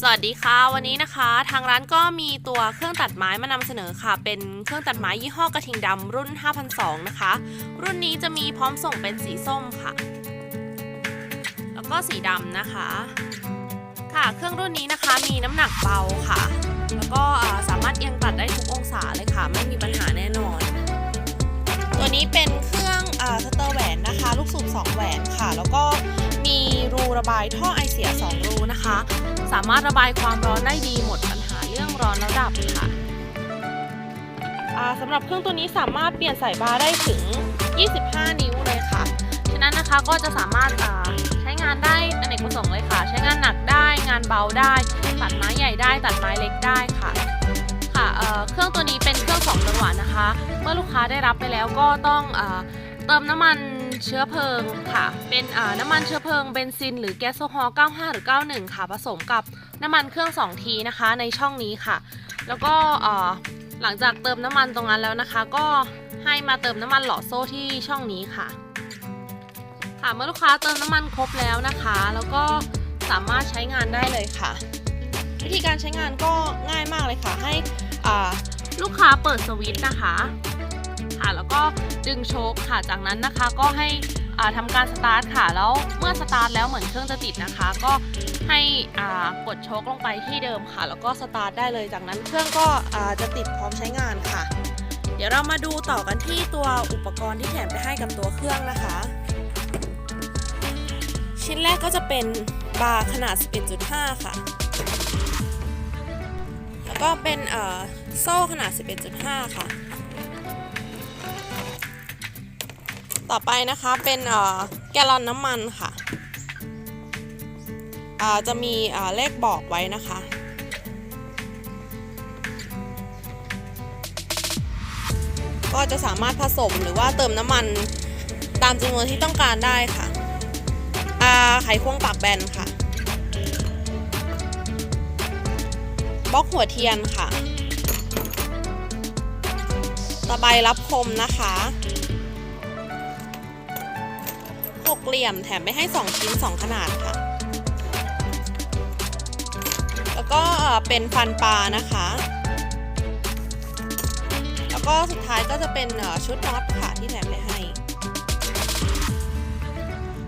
สวัสดีค่ะ วันนี้นะคะ ทางร้านก็มีตัวเครื่องตัดไม้มานำเสนอค่ะ เป็นเครื่องตัดไม้ยี่ห้อกระทิงดำรุ่น 5002 นะคะ รุ่นนี้จะมีพร้อมส่งเป็นสีส้มค่ะ แล้วก็สีดำนะคะ ค่ะเครื่องรุ่นนี้นะคะมีน้ำหนักเบาค่ะ แล้วก็สามารถเอียงตัดได้ทุกองศาเลยค่ะ ไม่มีปัญหาแน่นอน ตัวนี้เป็นเครื่องอสเตอร์แหวนนะคะ ลูกสูบ2แหวนค่ะ แล้วก็ มีรูระบายท่อไอเสีย 2 รูนะคะ สามารถระบายความร้อนได้ดีหมดปัญหาเรื่องร้อนแล้วดับค่ะสำหรับเครื่องตัวนี้สามารถเปลี่ยนสายบาร์ได้ถึง 25 นิ้วเลยค่ะ ฉะนั้นนะคะก็จะสามารถใช้งานได้อเนกประสงค์เลยค่ะ ใช้งานหนักได้งานเบาได้ ตัดไม้ใหญ่ได้ ตัดไม้เล็กได้ค่ะค่ะเเครื่องตัวนี้เป็นเครื่องสองจังหวะนะคะ เมื่อลูกค้าได้รับไปแล้วก็ต้องเอเติมน้ำมัน เชื้อเพลิงค่ะ เป็นน้ำมันเชื้อเพลิงเบนซิน หรือแก๊สโซฮอล์95 หรือ 91 ค่ะ ผสมกับน้ำมันเครื่อง 2 ทีนะคะ ในช่องนี้ค่ะ แล้วก็หลังจากเติมน้ำมันตรงนั้นแล้วนะคะ ก็ให้มาเติมน้ำมันหล่อโซ่ที่ช่องนี้ค่ะ ค่ะเมื่อลูกค้าเติมน้ำมันครบแล้วนะคะ แล้วก็สามารถใช้งานได้เลยค่ะ วิธีการใช้งานก็ง่ายมากเลยค่ะ ให้ลูกค้าเปิดสวิตช์นะคะ ดึงโชคค่ะ จากนั้นนะคะก็ให้อ่าทำการสตาร์ทค่ะ แล้วเมื่อสตาร์ทแล้วเหมือนเครื่องจะติดนะคะ ก็ให้กดโชคลงไปที่เดิมค่ะ แล้วก็สตาร์ทได้เลย จากนั้นเครื่องก็จะติดพร้อมใช้งานค่ะ เดี๋ยวเรามาดูต่อกันที่ตัวอุปกรณ์ที่แถมไปให้กับตัวเครื่องนะคะ ชิ้นแรกก็จะเป็นบาร์ขนาด 11.5 ค่ะ แล้วก็เป็นโซ่ขนาด 11.5 ค่ะ ต่อไปนะคะเป็นแกลลอนน้ำมันค่ะจะมีเลขบอกไว้นะคะ ก็จะสามารถผสมหรือว่าเติมน้ำมันตามจำนวนที่ต้องการได้ค่ะอาไขควงปากแบนค่ะบล็อกหัวเทียนค่ะตะไบรับคมนะคะ หกเหลี่ยมแถมไปให้ 2 ชิ้น 2 ขนาดค่ะ แล้วก็เป็นฟันปลานะคะ แล้วก็สุดท้ายก็จะเป็นชุดน็อตค่ะที่แถมไปให้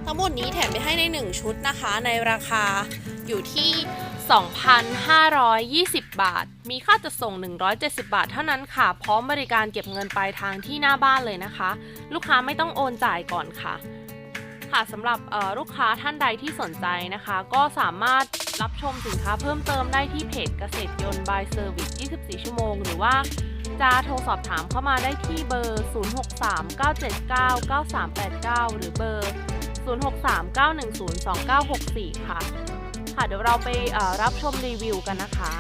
ทั้งหมดนี้แถมไปให้ใน 1 ชุดนะคะ ในราคาอยู่ที่ 2,520 บาท มีค่าจัดส่ง 170 บาทเท่านั้นค่ะ พร้อมบริการเก็บเงินปลายทางที่หน้าบ้านเลยนะคะ ลูกค้าไม่ต้องโอนจ่ายก่อนค่ะ ค่ะสำหรับลูกค้าท่านใดที่สนใจนะคะ ก็สามารถรับชมสินค้าเพิ่มเติมได้ที่เพจเกษตรยนต์ by Service 24 ชั่วโมง หรือว่าจะโทรสอบถามเข้ามาได้ที่เบอร์ 0639799389 หรือเบอร์ 0639102964 ค่ะ ค่ะเดี๋ยวเราไปรับชมรีวิวกันนะคะ